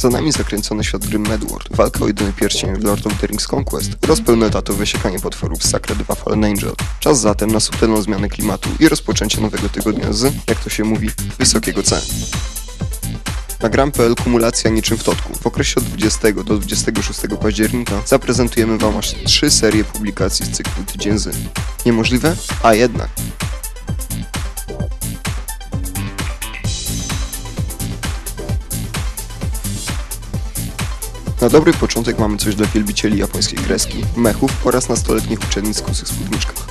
Za nami zakręcony świat gry Medworld, walka o jedyny pierścień w Lord of the Rings Conquest oraz pełnoetatowe siekanie potworów Sacred 2 Fallen Angel. Czas zatem na subtelną zmianę klimatu i rozpoczęcie nowego tygodnia z, jak to się mówi, wysokiego C. Na gram.pl kumulacja niczym w totku. W okresie od 20 do 26 października zaprezentujemy Wam aż trzy serie publikacji z cyklu Tydzień z. Niemożliwe? A jednak. Na dobry początek mamy coś dla wielbicieli japońskiej kreski, mechów oraz nastoletnich uczennic w kusych spódniczkach.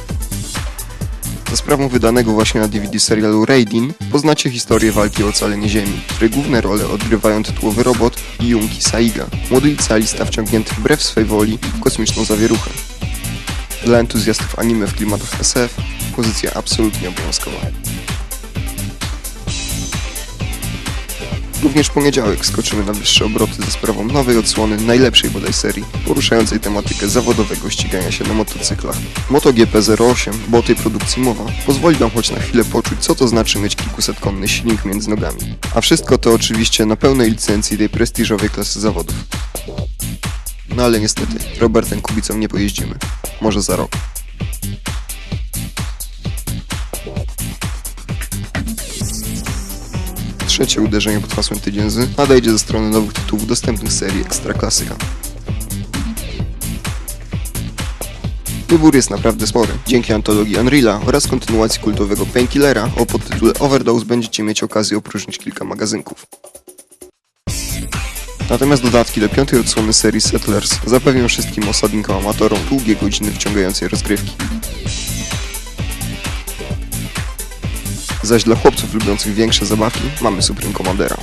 Za sprawą wydanego właśnie na DVD serialu Raidin poznacie historię walki o ocalenie Ziemi, której główne role odgrywają tytułowy robot i Junki Saiga, młody licealista wciągnięty wbrew swej woli w kosmiczną zawieruchę. Dla entuzjastów anime w klimatach SF pozycja absolutnie obowiązkowa. Również poniedziałek skoczymy na wyższe obroty ze sprawą nowej odsłony najlepszej bodaj serii, poruszającej tematykę zawodowego ścigania się na motocyklach. MotoGP 08, bo o tej produkcji mowa, pozwoli Wam choć na chwilę poczuć, co to znaczy mieć kilkusetkonny silnik między nogami. A wszystko to oczywiście na pełnej licencji tej prestiżowej klasy zawodów. No ale niestety, Robertem Kubicą nie pojeździmy. Może za rok. Trzecie uderzenie pod hasłem Tydzień Z nadejdzie ze strony nowych tytułów dostępnych serii Ekstra Klasyka. Wybór jest naprawdę spory. Dzięki antologii Unreala oraz kontynuacji kultowego Painkillera o podtytule Overdose będziecie mieć okazję opróżnić kilka magazynków. Natomiast dodatki do piątej odsłony serii Settlers zapewnią wszystkim osadnikom amatorom długie godziny wciągającej rozgrywki. Zaś dla chłopców lubiących większe zabawki mamy Supreme Commandera.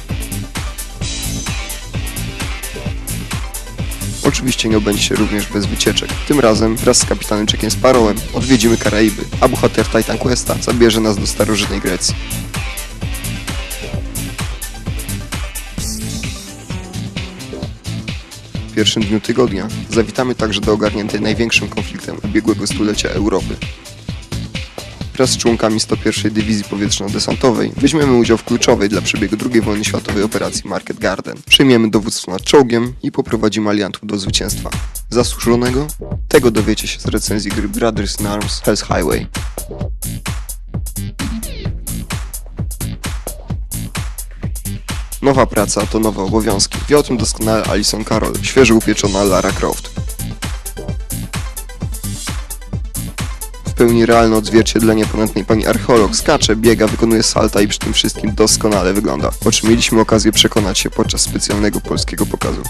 Oczywiście nie obędzie się również bez wycieczek. Tym razem wraz z kapitanem Jackiem Sparrowem odwiedzimy Karaiby, a bohater Titan Questa zabierze nas do starożytnej Grecji. W pierwszym dniu tygodnia zawitamy także do ogarniętej największym konfliktem ubiegłego stulecia Europy. Wraz z członkami 101 Dywizji Powietrzno-Desantowej weźmiemy udział w kluczowej dla przebiegu II wojny światowej operacji Market Garden. Przyjmiemy dowództwo nad czołgiem i poprowadzimy aliantów do zwycięstwa. Zasłużonego? Tego dowiecie się z recenzji gry Brothers in Arms Hell's Highway. Nowa praca to nowe obowiązki. Wie o tym doskonale Alison Carroll, świeżo upieczona Lara Croft. Pełni realne odzwierciedlenie ponętnej pani archeolog skacze, biega, wykonuje salta i przy tym wszystkim doskonale wygląda, o czym mieliśmy okazję przekonać się podczas specjalnego polskiego pokazu.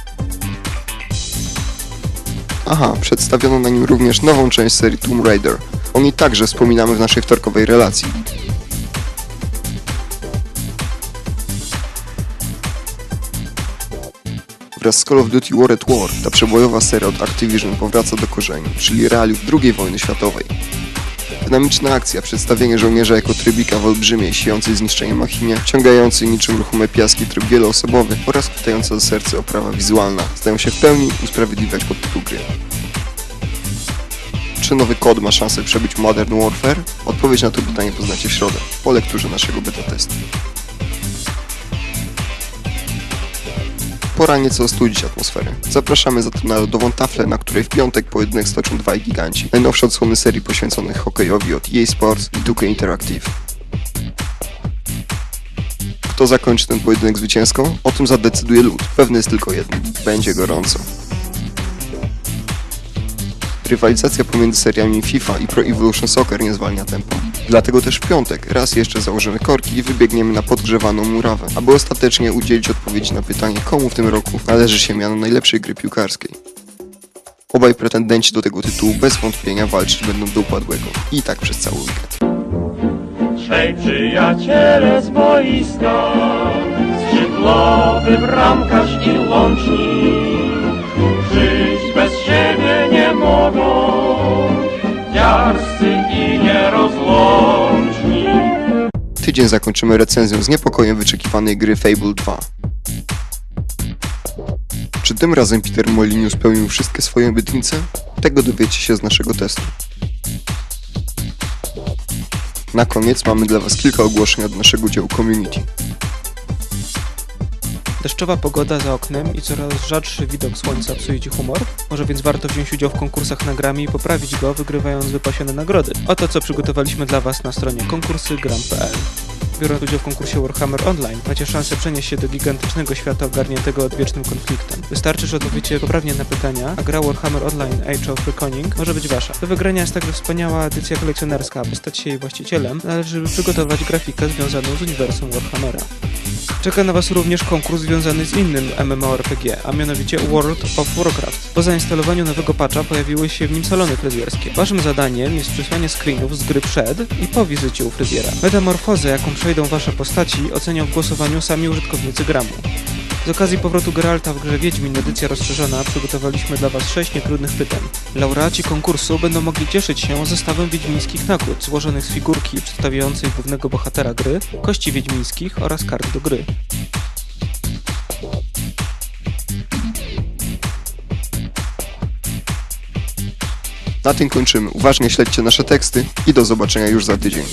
Aha, przedstawiono na nim również nową część serii Tomb Raider. O niej także wspominamy w naszej wtorkowej relacji. Wraz z Call of Duty War at War ta przebojowa seria od Activision powraca do korzeni, czyli realiów II wojny światowej. Dynamiczna akcja, przedstawienie żołnierza jako trybika w olbrzymiej, sijącej zniszczenie machinie, ciągający niczym ruchome piaski tryb wieloosobowy oraz chwytająca za serce oprawa wizualna zdają się w pełni usprawiedliwiać pod tytuł gry. Czy nowy kod ma szansę przebyć Modern Warfare? Odpowiedź na to pytanie poznacie w środę, po lekturze naszego beta testu. Pora nieco ostudzić atmosferę. Zapraszamy zatem na lodową taflę, na której w piątek pojedynek stoczą dwaj giganci. Najnowsze odsłony serii poświęconych hokejowi od EA Sports i 2K Interactive. Kto zakończy ten pojedynek zwycięsko? O tym zadecyduje lud. Pewny jest tylko jeden. Będzie gorąco. Rywalizacja pomiędzy seriami FIFA i Pro Evolution Soccer nie zwalnia tempa. Dlatego też w piątek raz jeszcze założymy korki i wybiegniemy na podgrzewaną murawę, aby ostatecznie udzielić odpowiedzi na pytanie, komu w tym roku należy się miano najlepszej gry piłkarskiej. Obaj pretendenci do tego tytułu bez wątpienia walczyć będą do upadłego. I tak przez cały weekend. Trzej przyjaciele z boiska, skrzydłowy bramkarz i łącznik, Tydzień zakończymy recenzją z niepokojem wyczekiwanej gry Fable 2. Czy tym razem Peter Molyneux spełnił wszystkie swoje obietnice? Tego dowiecie się z naszego testu. Na koniec mamy dla Was kilka ogłoszeń od naszego działu community. Deszczowa pogoda za oknem i coraz rzadszy widok słońca psuje ci humor? Może więc warto wziąć udział w konkursach na grami i poprawić go, wygrywając wypasione nagrody. Oto co przygotowaliśmy dla Was na stronie konkursygram.pl. Biorąc udział w konkursie Warhammer Online, macie szansę przenieść się do gigantycznego świata ogarniętego odwiecznym konfliktem. Wystarczy, że odpowiecie poprawnie na pytania, a gra Warhammer Online Age of Reckoning może być wasza. Do wygrania jest także wspaniała edycja kolekcjonerska, aby stać się jej właścicielem, należy przygotować grafikę związaną z uniwersum Warhammera. Czeka na Was również konkurs związany z innym MMORPG, a mianowicie World of Warcraft. Po zainstalowaniu nowego patcha pojawiły się w nim salony fryzjerskie. Waszym zadaniem jest przysłanie screenów z gry przed i po wizycie u fryzjera. Metamorfozę, jaką przejdą Wasze postaci, ocenią w głosowaniu sami użytkownicy gramu. Z okazji powrotu Geralta w grze Wiedźmin edycja rozszerzona przygotowaliśmy dla Was 6 nietrudnych pytań. Laureaci konkursu będą mogli cieszyć się zestawem wiedźmińskich nagród złożonych z figurki przedstawiającej głównego bohatera gry, kości wiedźmińskich oraz kart do gry. Na tym kończymy. Uważnie śledźcie nasze teksty i do zobaczenia już za tydzień.